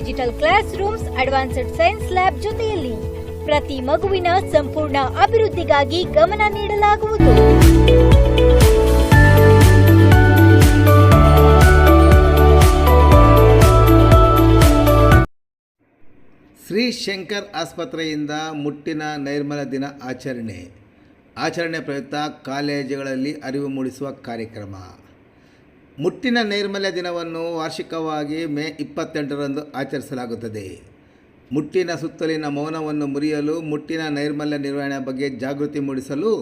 Digital classrooms advanced science lab ಜೊತೆಯಲ್ಲಿ ಪ್ರತಿ ಮಗುವಿನ ಸಂಪೂರ್ಣ ಅಭಿವೃದ್ಧಿಗಾಗಿ ಗಮನ ನೀಡಲಾಗುವುದು. ಶ್ರೀ ಶಂಕರ್ ಆಸ್ಪತ್ರೆಯಿಂದ ಮುಟ್ಟಿನ ನೈರ್ಮಲ ದಿನ ಆಚರಣೆ. ಆಚರಣೆ ಪ್ರಯುಕ್ತ ಕಾಲೇಜುಗಳಲ್ಲಿ ಅರಿವು ಮೂಡಿಸುವ ಕಾರ್ಯಕ್ರಮ. ಮುಟ್ಟಿನ ನೈರ್ಮಲ್ಯ ದಿನವನ್ನು ವಾರ್ಷಿಕವಾಗಿ ಮೇ ಇಪ್ಪತ್ತೆಂಟರಂದು ಆಚರಿಸಲಾಗುತ್ತದೆ. ಮುಟ್ಟಿನ ಸುತ್ತಲಿನ ಮೌನವನ್ನು ಮುರಿಯಲು, ಮುಟ್ಟಿನ ನೈರ್ಮಲ್ಯ ನಿರ್ವಹಣೆ ಬಗ್ಗೆ ಜಾಗೃತಿ ಮೂಡಿಸಲು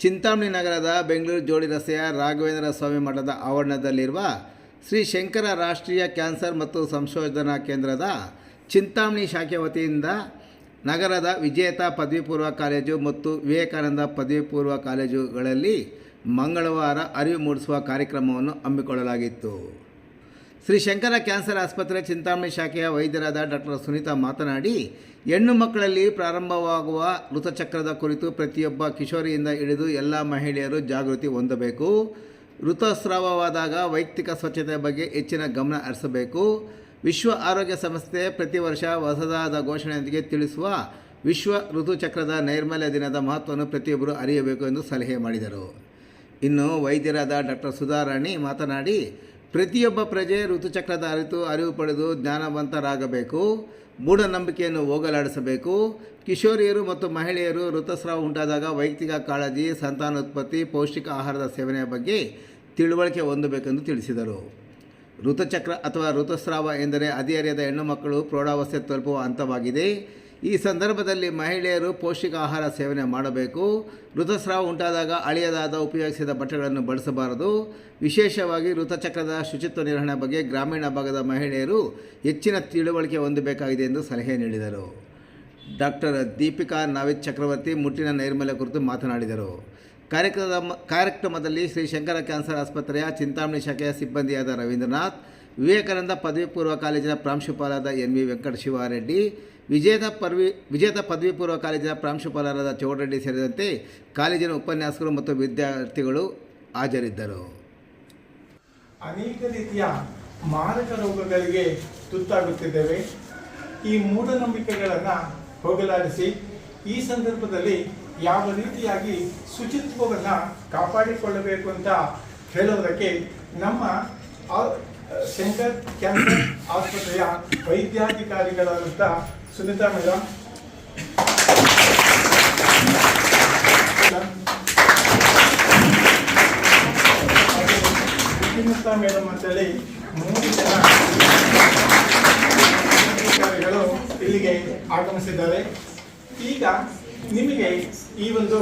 ಚಿಂತಾಮಣಿ ನಗರದ ಬೆಂಗಳೂರು ಜೋಡಿ ರಸ್ತೆಯ ರಾಘವೇಂದ್ರ ಸ್ವಾಮಿ ಮಠದ ಆವರಣದಲ್ಲಿರುವ ಶ್ರೀ ಶಂಕರ ರಾಷ್ಟ್ರೀಯ ಕ್ಯಾನ್ಸರ್ ಮತ್ತು ಸಂಶೋಧನಾ ಕೇಂದ್ರದ ಚಿಂತಾಮಣಿ ಶಾಖೆ ವತಿಯಿಂದ ನಗರದ ವಿಜೇತ ಪದವಿ ಪೂರ್ವ ಕಾಲೇಜು ಮತ್ತು ವಿವೇಕಾನಂದ ಪದವಿ ಪೂರ್ವ ಕಾಲೇಜುಗಳಲ್ಲಿ ಮಂಗಳವಾರ ಅರಿವು ಮೂಡಿಸುವ ಕಾರ್ಯಕ್ರಮವನ್ನು ಹಮ್ಮಿಕೊಳ್ಳಲಾಗಿತ್ತು. ಶ್ರೀ ಶಂಕರ ಕ್ಯಾನ್ಸರ್ ಆಸ್ಪತ್ರೆ ಚಿಂತಾಮಣಿ ಶಾಖೆಯ ವೈದ್ಯರಾದ ಡಾಕ್ಟರ್ ಸುನೀತಾ ಮಾತನಾಡಿ, ಹೆಣ್ಣು ಮಕ್ಕಳಲ್ಲಿ ಪ್ರಾರಂಭವಾಗುವ ಋತುಚಕ್ರದ ಕುರಿತು ಪ್ರತಿಯೊಬ್ಬ ಕಿಶೋರಿಯಿಂದ ಹಿಡಿದು ಎಲ್ಲ ಮಹಿಳೆಯರು ಜಾಗೃತಿ ಹೊಂದಬೇಕು. ಋತುಸ್ರಾವವಾದಾಗ ವೈಯಕ್ತಿಕ ಸ್ವಚ್ಛತೆ ಬಗ್ಗೆ ಹೆಚ್ಚಿನ ಗಮನ ಹರಿಸಬೇಕು. ವಿಶ್ವ ಆರೋಗ್ಯ ಸಂಸ್ಥೆ ಪ್ರತಿ ವರ್ಷ ಹೊಸದಾದ ಘೋಷಣೆಯೊಂದಿಗೆ ತಿಳಿಸುವ ವಿಶ್ವ ಋತುಚಕ್ರದ ನೈರ್ಮಲ್ಯ ದಿನದ ಮಹತ್ವವನ್ನು ಪ್ರತಿಯೊಬ್ಬರು ಅರಿಯಬೇಕು ಎಂದು ಸಲಹೆ ಮಾಡಿದರು. ಇನ್ನು ವೈದ್ಯರಾದ ಡಾಕ್ಟರ್ ಸುಧಾರಾಣಿ ಮಾತನಾಡಿ, ಪ್ರತಿಯೊಬ್ಬ ಪ್ರಜೆ ಋತುಚಕ್ರದ ಅರಿತು ಅರಿವು ಪಡೆದು ಜ್ಞಾನವಂತರಾಗಬೇಕು, ಮೂಢನಂಬಿಕೆಯನ್ನು ಹೋಗಲಾಡಿಸಬೇಕು. ಕಿಶೋರಿಯರು ಮತ್ತು ಮಹಿಳೆಯರು ಋತುಸ್ರಾವ ಉಂಟಾದಾಗ ವೈಯಕ್ತಿಕ ಕಾಳಜಿ, ಸಂತಾನೋತ್ಪತ್ತಿ, ಪೌಷ್ಟಿಕ ಆಹಾರದ ಸೇವನೆಯ ಬಗ್ಗೆ ತಿಳುವಳಿಕೆ ಹೊಂದಬೇಕೆಂದು ತಿಳಿಸಿದರು. ಋತುಚಕ್ರ ಅಥವಾ ಋತುಸ್ರಾವ ಎಂದರೆ ಹದಿಹರೆಯದ ಹೆಣ್ಣು ಮಕ್ಕಳು ಪ್ರೌಢಾವಸ್ಥೆ ತಲುಪುವ ಹಂತವಾಗಿದೆ. ಈ ಸಂದರ್ಭದಲ್ಲಿ ಮಹಿಳೆಯರು ಪೌಷ್ಟಿಕ ಆಹಾರ ಸೇವನೆ ಮಾಡಬೇಕು. ಋತುಸ್ರಾವ ಉಂಟಾದಾಗ ಅಳಿಯದಾದ ಉಪಯೋಗಿಸಿದ ಬಟ್ಟೆಗಳನ್ನು ಬಳಸಬಾರದು. ವಿಶೇಷವಾಗಿ ಋತುಚಕ್ರದ ಶುಚಿತ್ವ ನಿರ್ವಹಣೆ ಬಗ್ಗೆ ಗ್ರಾಮೀಣ ಭಾಗದ ಮಹಿಳೆಯರು ಹೆಚ್ಚಿನ ತಿಳುವಳಿಕೆ ಹೊಂದಬೇಕಾಗಿದೆ ಎಂದು ಸಲಹೆ ನೀಡಿದರು. ಡಾಕ್ಟರ್ ದೀಪಿಕಾ ನಾವಿದ್ ಚಕ್ರವರ್ತಿ ಮುಟ್ಟಿನ ನೈರ್ಮಲ್ಯ ಕುರಿತು ಮಾತನಾಡಿದರು. ಕಾರ್ಯಕ್ರಮದ ಕಾರ್ಯಕ್ರಮದಲ್ಲಿ ಶ್ರೀ ಶಂಕರ ಕ್ಯಾನ್ಸರ್ ಆಸ್ಪತ್ರೆಯ ಚಿಂತಾಮಣಿ ಶಾಖೆಯ ಸಿಬ್ಬಂದಿಯಾದ ರವೀಂದ್ರನಾಥ್, ವಿವೇಕಾನಂದ ಪದವಿ ಪೂರ್ವ ಕಾಲೇಜಿನ ಪ್ರಾಂಶುಪಾಲರಾದ ಎನ್ ವಿ ವೆಂಕಟ ಶಿವಾರೆಡ್ಡಿ ವಿಜೇತ ಪದವಿ ವಿಜೇತ ಪದವಿ ಪೂರ್ವ ಕಾಲೇಜಿನ ಪ್ರಾಂಶುಪಾಲರಾದ ಚೌಡರೆಡ್ಡಿ ಸೇರಿದಂತೆ ಕಾಲೇಜಿನ ಉಪನ್ಯಾಸಕರು ಮತ್ತು ವಿದ್ಯಾರ್ಥಿಗಳು ಹಾಜರಿದ್ದರು. ಅನೇಕ ರೀತಿಯ ಮಾರಕ ರೋಗಗಳಿಗೆ ತುತ್ತಾಗುತ್ತಿದ್ದೇವೆ. ಈ ಮೂಢನಂಬಿಕೆಗಳನ್ನು ಹೋಗಲಾಡಿಸಿ ಈ ಸಂದರ್ಭದಲ್ಲಿ ಯಾವ ರೀತಿಯಾಗಿ ಶುಚಿತ್ವವನ್ನು ಕಾಪಾಡಿಕೊಳ್ಳಬೇಕು ಅಂತ ಹೇಳೋದಕ್ಕೆ ನಮ್ಮ ಶಂಕರ್ ಕ್ಯಾನ್ಸರ್ ಆಸ್ಪತ್ರೆಯ ವೈದ್ಯಾಧಿಕಾರಿಗಳಾದಂಥ ಸುನಿತಾ ಮೇಡಮ್ ಶ್ರೀಮಂತ ಮೇಡಮ್ ಅಂತೇಳಿ ಮೂರು ಜನ ಅಧಿಕಾರಿಗಳು ಇಲ್ಲಿಗೆ ಆಗಮಿಸಿದ್ದಾರೆ. ಈಗ ನಿಮಗೆ ಈ ಒಂದು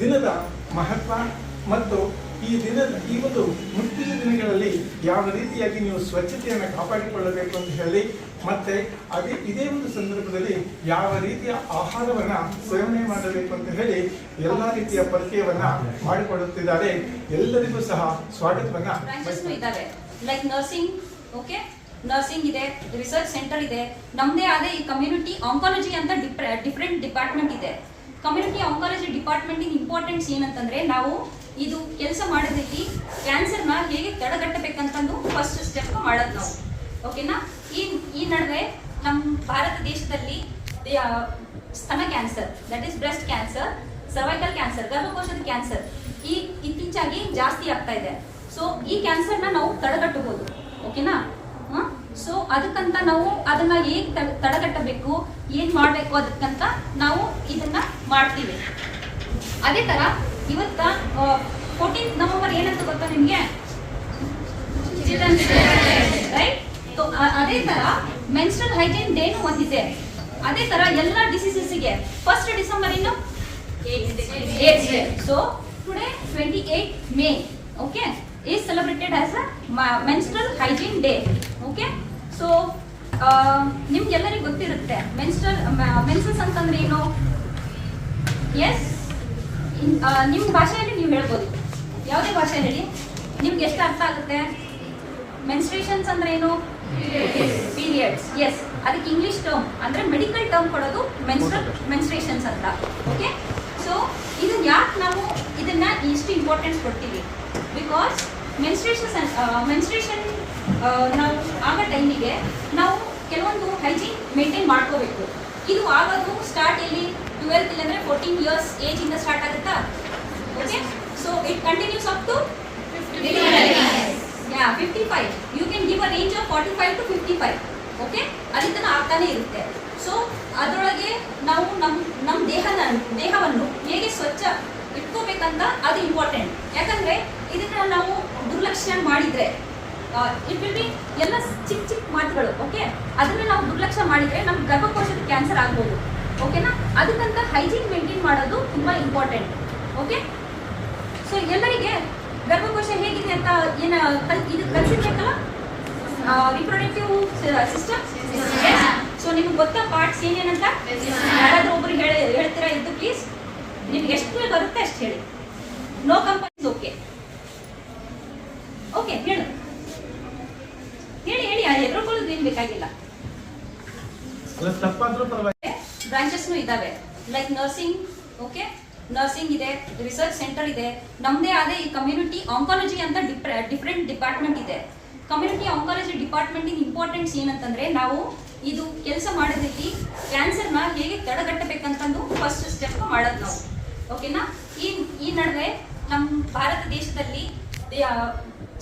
ದಿನದ ಮಹತ್ವ ಮತ್ತು ಈ ದಿನ, ಈ ಒಂದು ಮುಂದಿನ ದಿನಗಳಲ್ಲಿ ಯಾವ ರೀತಿಯಾಗಿ ನೀವು ಸ್ವಚ್ಛತೆಯನ್ನು ಕಾಪಾಡಿಕೊಳ್ಳಬೇಕು ಅಂತ ಹೇಳಿ, ಮತ್ತೆ ಅದೇ, ಇದೇ ಒಂದು ಸಂದರ್ಭದಲ್ಲಿ ಯಾವ ರೀತಿಯ ಆಹಾರವನ್ನ ಸೇವನೆ ಮಾಡಬೇಕು ಅಂತ ಹೇಳಿ ಎಲ್ಲ ರೀತಿಯ ಪರಿಚಯವನ್ನ ಮಾಡಿಕೊಡುತ್ತಿದ್ದಾರೆ. ಎಲ್ಲರಿಗೂ ಸಹ ಸ್ವಾಗತವನ್ನ ಲೈಕ್ ನರ್ಸಿಂಗ್ ಓಕೆ ನರ್ಸಿಂಗ್ ಇದೆ ರಿಸರ್ಚ್ ಸೆಂಟರ್ ಇದೆ. ನಮ್ಮದೇ ಆದ ಈ ಕಮ್ಯುನಿಟಿ ಆಂಕಾಲಜಿ ಅಂತ ಡಿಫ್ರೆಂಟ್ ಡಿಪಾರ್ಟ್ಮೆಂಟ್ ಇದೆ. ಕಮ್ಯುನಿಟಿ ಆಂಕಾಲಜಿ ಡಿಪಾರ್ಟ್ಮೆಂಟ್ ಇಂಪಾರ್ಟೆನ್ಸ್ ಏನಂತಂದ್ರೆ ನಾವು ಇದು ಕೆಲಸ ಮಾಡೋದಕ್ಕೆ ಕ್ಯಾನ್ಸರ್ನ ಹೇಗೆ ತಡೆಗಟ್ಟಬೇಕಂತಂದು ಫಸ್ಟ್ ಸ್ಟೆಪ್ ಮಾಡೋದು ನಾವು. ಓಕೆನಾ ಈ ಈ ನಡುವೆ ನಮ್ಮ ಭಾರತ ದೇಶದಲ್ಲಿ ಸ್ತನ cancer that is breast cancer cervical cancer ಗರ್ಭಕೋಶದ cancer ಈ ಇತ್ತೀಚಾಗಿ ಜಾಸ್ತಿ ಆಗ್ತಾ ಇದೆ. ಸೊ ಈ ಕ್ಯಾನ್ಸರ್ನ ನಾವು ತಡೆಗಟ್ಟಬಹುದು. ಓಕೆನಾ ಸೊ ಅದಕ್ಕಂತ ನಾವು ಅದನ್ನ ಹೇಗ್ ತಡೆ- ತಡೆಗಟ್ಟಬೇಕು ಏನ್ ಮಾಡ್ಬೇಕು ಅದಕ್ಕಂತ ನಾವು ಇದನ್ನ ಮಾಡ್ತೀವಿ. ಅದೇ ತರ ಇವತ್ತ ಫೋರ್ಟೀನ್ ನವೆಂಬರ್ ಏನಂತ ಗೊತ್ತಾ ನಿಮ್ಗೆ? ರೈಟ್ ಅದೇ ತರ ಮೆನ್ಸ್ಟ್ರಲ್ ಹೈಜೀನ್ ಡೇನು ಒಂದಿದೆ. ಅದೇ ತರ ಎಲ್ಲ ಡಿಸೀಸಸ್ಗೆ ಫಸ್ಟ್ ಡಿಸೆಂಬರ್ ಇನ್ನು so today twenty eight May okay is celebrated as a menstrual hygiene day okay? So ನಿಮ್ಗೆಲ್ಲರಿಗೂ ಗೊತ್ತಿರುತ್ತೆ ಮೆನ್ಸ್ಟರ್ ಮೆನ್ಸಸ್ ಅಂತಂದ್ರೆ ಏನು? ಎಸ್ ನಿಮ್ಮ ಭಾಷೆಯಲ್ಲಿ ನೀವು ಹೇಳ್ಬೋದು. ಯಾವುದೇ ಭಾಷೆ ಹೇಳಿ. ನಿಮ್ಗೆ ಎಷ್ಟು ಅರ್ಥ ಆಗುತ್ತೆ? ಮೆನ್ಸ್ಟ್ರೇಷನ್ಸ್ ಅಂದ್ರೆ ಏನು? ಪೀರಿಯಡ್ಸ್ ಎಸ್ ಅದಕ್ಕೆ ಇಂಗ್ಲಿಷ್ ಟರ್ಮ್ ಅಂದ್ರೆ ಮೆಡಿಕಲ್ ಟರ್ಮ್ ಕೊಡೋದು ಮೆನ್ಸ್ಟ್ರಲ್ ಮೆನ್ಸ್ಟ್ರೇಷನ್ಸ್ ಅಂತ. ಓಕೆ ಸೊ ಇದು ಯಾಕೆ ನಾವು ಇದನ್ನ ಇಷ್ಟು ಇಂಪಾರ್ಟೆನ್ಸ್ ಕೊಡ್ತೀವಿ? ಬಿಕಾಸ್ ಮೆನ್ಸ್ಟ್ರೇಷನ್ ಮೆನ್ಸ್ಟ್ರೇಷನ್ ನಾವು ಆಗ ಟೈಮಿಗೆ ನಾವು ಕೆಲವೊಂದು ಹೈಜೀನ್ ಮೇಂಟೈನ್ ಮಾಡ್ಕೋಬೇಕು. ಇದು ಆಗೋದು ಸ್ಟಾರ್ಟ್ ಇಲ್ಲಿ ಟ್ವೆಲ್ತ್ ಇಲ್ಲಾಂದ್ರೆ ಫೋರ್ಟೀನ್ ಇಯರ್ಸ್ ಏಜ್ ಇಂದ ಸ್ಟಾರ್ಟ್ ಆಗುತ್ತಾ? Okay so it continues up to ya fifty five you can give a range of forty five to fifty five okay ಅಲ್ಲಿ ಆಗ್ತಾನೆ ಇರುತ್ತೆ. ಸೊ ಅದರೊಳಗೆ ನಾವು ನಮ್ಮ ನಮ್ಮ ದೇಹನ, ದೇಹವನ್ನು ಹೇಗೆ ಸ್ವಚ್ಛ ಇಟ್ಕೋಬೇಕಂತ ಅದು ಇಂಪಾರ್ಟೆಂಟ್ ಯಾಕಂದ್ರೆ ಇದನ್ನ ನಾವು ದುರ್ಲಕ್ಷ್ಯ ಮಾಡಿದ್ರೆ ಇಟ್ ವಿಲ್ ಬಿ ಎಲ್ಲ ಚಿಕ್ಕ ಚಿಕ್ಕ ಮಾತುಗಳು ಓಕೆ ಅದನ್ನ ನಾವು ದುರ್ಲಕ್ಷ್ಯ ಮಾಡಿದ್ರೆ ನಮ್ಮ ಗರ್ಭಕೋಶದ ಕ್ಯಾನ್ಸರ್ ಆಗ್ಬೋದು ಓಕೆನಾ ಅದಕ್ಕಂತ ಹೈಜೀನ್ ಮೇಂಟೈನ್ ಮಾಡೋದು ತುಂಬಾ ಇಂಪಾರ್ಟೆಂಟ್ ಓಕೆ ಸೊ ಎಲ್ಲರಿಗೆ ಗರ್ಭಕೋಶ ಹೇಗಿದೆ ಅಂತ ಏನ ಇದು ಕಲಿಸಿರ್ಬೇಕಲ್ಲ ರಿಪ್ರೊಡಕ್ಟಿವ್ ಸಿಸ್ಟಮ್ ಸೊ ನಿಮ್ಗೆ ಗೊತ್ತಾ ಪಾರ್ಟ್ಸ್ ಏನೇನಂತ? ಯಾರಾದ್ರೂ ಒಬ್ರು ಹೇಳಿ, ಹೇಳ್ತೀರಾ ಇದ್ದು ಪ್ಲೀಸ್ ನಿಮ್ಗೆ ಎಷ್ಟು ಬರುತ್ತೆ ಅಷ್ಟು ಹೇಳಿ. ನೋ ಓಕೆ ಓಕೆ ಹೇಳು ಹೇಳಿ ಹೇಳಿ ಎದುರುಕೊಳ್ಳೋದು ಏನು ಬೇಕಾಗಿಲ್ಲ ಬ್ರಾಂಚಸ್ ಬ್ರಾಂಚಸ್ನು ಇದ್ದಾವೆ. ಲೈಕ್ ನರ್ಸಿಂಗ್ ಓಕೆ ನರ್ಸಿಂಗ್ ಇದೆ ರಿಸರ್ಚ್ ಸೆಂಟರ್ ಇದೆ. ನಮ್ಮದೇ ಆದ ಈ ಕಮ್ಯುನಿಟಿ ಆಂಕಾಲಜಿ ಅಂತ ಡಿಫ್ರೆಂಟ್ ಡಿಪಾರ್ಟ್ಮೆಂಟ್ ಇದೆ. ಕಮ್ಯುನಿಟಿ ಆಂಕಾಲಜಿ ಡಿಪಾರ್ಟ್ಮೆಂಟಿನ ಇಂಪಾರ್ಟೆನ್ಸ್ ಏನಂತಂದ್ರೆ ನಾವು ಇದು ಕೆಲಸ ಮಾಡೋದ್ರಲ್ಲಿ ಕ್ಯಾನ್ಸರ್ನ ಹೇಗೆ ತಡೆಗಟ್ಟಬೇಕಂತಂದು ಫಸ್ಟ್ ಸ್ಟೆಪ್ ಮಾಡೋದು ನಾವು. ಓಕೆನಾ ಈ ಈ ನಡುವೆ ನಮ್ಮ ಭಾರತ ದೇಶದಲ್ಲಿ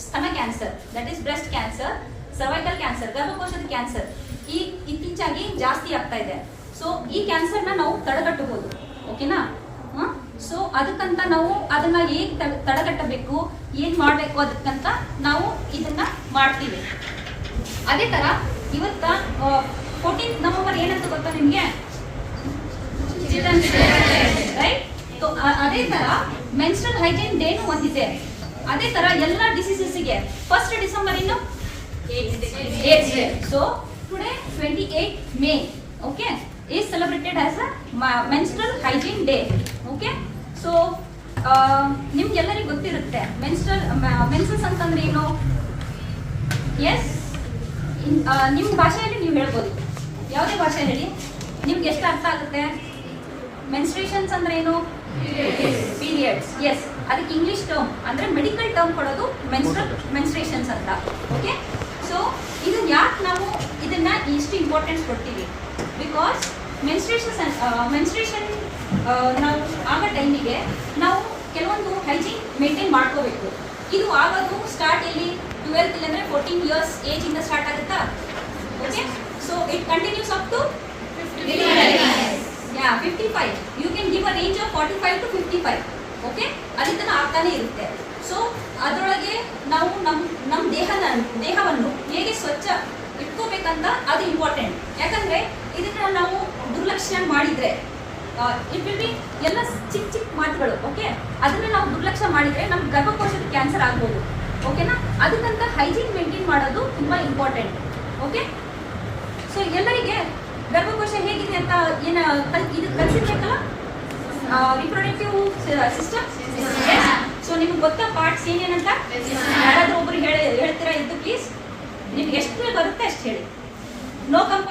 ಸ್ತನ cancer that is breast cancer cervical cancer ಗರ್ಭಕೋಶದ cancer ಈ ಇತ್ತೀಚಾಗಿ ಜಾಸ್ತಿ ಆಗ್ತಾ ಇದೆ. ಸೊ ಈ ಕ್ಯಾನ್ಸರ್ನ ನಾವು ತಡೆಗಟ್ಟಬಹುದು. ಓಕೆನಾ ಸೊ ಅದಕ್ಕಂತ ನಾವು ಅದನ್ನ ಹೇಗೆ ತಡೆ- ತಡೆಗಟ್ಟಬೇಕು, ಏನ್ ಮಾಡ್ಬೇಕು ಅದಕ್ಕಂತ ನಾವು ಇದನ್ನ ಮಾಡ್ತೀವಿ. ಅದೇ ತರ ಇವತ್ತ ಫೋರ್ಟೀನ್ ನವೆಂಬರ್ ಏನಂತ ಗೊತ್ತಾ ನಿಮ್ಗೆ? ರೈಟ್ ಅದೇ ತರ ಮೆನ್ಸ್ಟ್ರಲ್ ಹೈಜೀನ್ ಡೇನು ಒಂದಿದೆ. ಅದೇ ತರ ಎಲ್ಲ ಡಿಸೀಸಸ್ಗೆ ಫಸ್ಟ್ ಡಿಸೆಂಬರ್ ಇನ್ನು AIDS day so today twenty eight May okay is celebrated as a menstrual hygiene day okay so ನಿಮ್ಗೆಲ್ಲರಿಗೂ ಗೊತ್ತಿರುತ್ತೆ ಮೆನ್ಸ್ಟ್ರಲ್ ಮೆನ್ಸಸ್ ಅಂತಂದ್ರೆ ಏನು? ಎಸ್ ನಿಮ್ಮ ಭಾಷೆಯಲ್ಲಿ ನೀವು ಹೇಳ್ಬೋದು. ಯಾವುದೇ ಭಾಷೆ ಹೇಳಿ. ನಿಮ್ಗೆ ಎಷ್ಟು ಅರ್ಥ ಆಗುತ್ತೆ? ಮೆನ್ಸ್ಟ್ರೇಷನ್ಸ್ ಅಂದ್ರೆ ಏನು? ಪೀರಿಯಡ್ಸ್ ಎಸ್ ಅದಕ್ಕೆ ಇಂಗ್ಲಿಷ್ ಟರ್ಮ್ ಅಂದ್ರೆ ಮೆಡಿಕಲ್ ಟರ್ಮ್ ಕೊಡೋದು ಮೆನ್ಸ್ಟ್ರಲ್ ಮೆನ್ಸ್ಟ್ರೇಷನ್ಸ್ ಅಂತ ಓಕೆ ಸೊ ಇದನ್ನ ಯಾಕೆ ನಾವು ಇದನ್ನ ಇಷ್ಟು ಇಂಪಾರ್ಟೆನ್ಸ್ ಕೊಡ್ತೀವಿ? ಬಿಕಾಸ್ ಮೆನ್ಸ್ಟ್ರೇಷನ್ ಮೆನ್ಸ್ಟ್ರೇಷನ್ ನಾವು ಆಗ ಟೈಮಿಗೆ ನಾವು ಕೆಲವೊಂದು ಹೈಜೀನ್ ಮೇಂಟೈನ್ ಮಾಡ್ಕೋಬೇಕು. ಇದು ಆಗೋದು ಸ್ಟಾರ್ಟ್ ಇಲ್ಲಿ ಟ್ವೆಲ್ತ್ ಇಲ್ಲಾಂದ್ರೆ ಫೋರ್ಟೀನ್ ಇಯರ್ಸ್ ಏಜ್ ಇಂದ ಸ್ಟಾರ್ಟ್ ಆಗುತ್ತಾ? Okay so it continues up to ya fifty five you can give a range of forty five to fifty five okay ಅದಕ್ಕೆ ಆಗ್ತಾನೆ ಇರುತ್ತೆ ಸೊ ಅದರೊಳಗೆ ನಾವು ನಮ್ಮ ನಮ್ಮ ದೇಹನ ದೇಹವನ್ನು ಹೇಗೆ ಸ್ವಚ್ಛ ಇಟ್ಕೋಬೇಕಂತ ಅದು ಇಂಪಾರ್ಟೆಂಟ್ ಯಾಕಂದ್ರೆ ಇದನ್ನ ನಾವು ದುರ್ಲಕ್ಷ್ಯ ಮಾಡಿದ್ರೆ ಇಟ್ ವಿಲ್ ಎಲ್ಲ ಚಿಕ್ಕ ಚಿಕ್ಕ ಮಾತುಗಳು ಓಕೆ ಅದನ್ನ ನಾವು ದುರ್ಲಕ್ಷ್ಯ ಮಾಡಿದ್ರೆ ನಮ್ಮ ಗರ್ಭಕೋಶದ ಕ್ಯಾನ್ಸರ್ ಆಗ್ಬೋದು ಓಕೆನಾ ಅದಕ್ಕಂತ ಹೈಜೀನ್ ಮೇಂಟೈನ್ ಮಾಡೋದು ತುಂಬಾ ಇಂಪಾರ್ಟೆಂಟ್ ಓಕೆ ಸೊ ಎಲ್ಲರಿಗೆ ಗರ್ಭಕೋಶ ಹೇಗಿದೆ ಅಂತ ಏನ ಇದು ಕಲಿಸಿರ್ಬೇಕಲ್ಲ? ರಿಪ್ರೊಡಕ್ಟಿವ್ ಸಿಸ್ಟಮ್ ಸೊ ನಿಮ್ಗೆ ಗೊತ್ತಾ ಪಾರ್ಟ್ಸ್ ಏನೇನಂತ? ಯಾರಾದ್ರೂ ಒಬ್ರು ಹೇಳಿ, ಹೇಳ್ತೀರಾ ಇದ್ದು ಪ್ಲೀಸ್ ನಿಮ್ಗೆ ಎಷ್ಟು ಬರುತ್ತೆ ಅಷ್ಟು ಹೇಳಿ. ನೋ ಕಂಪ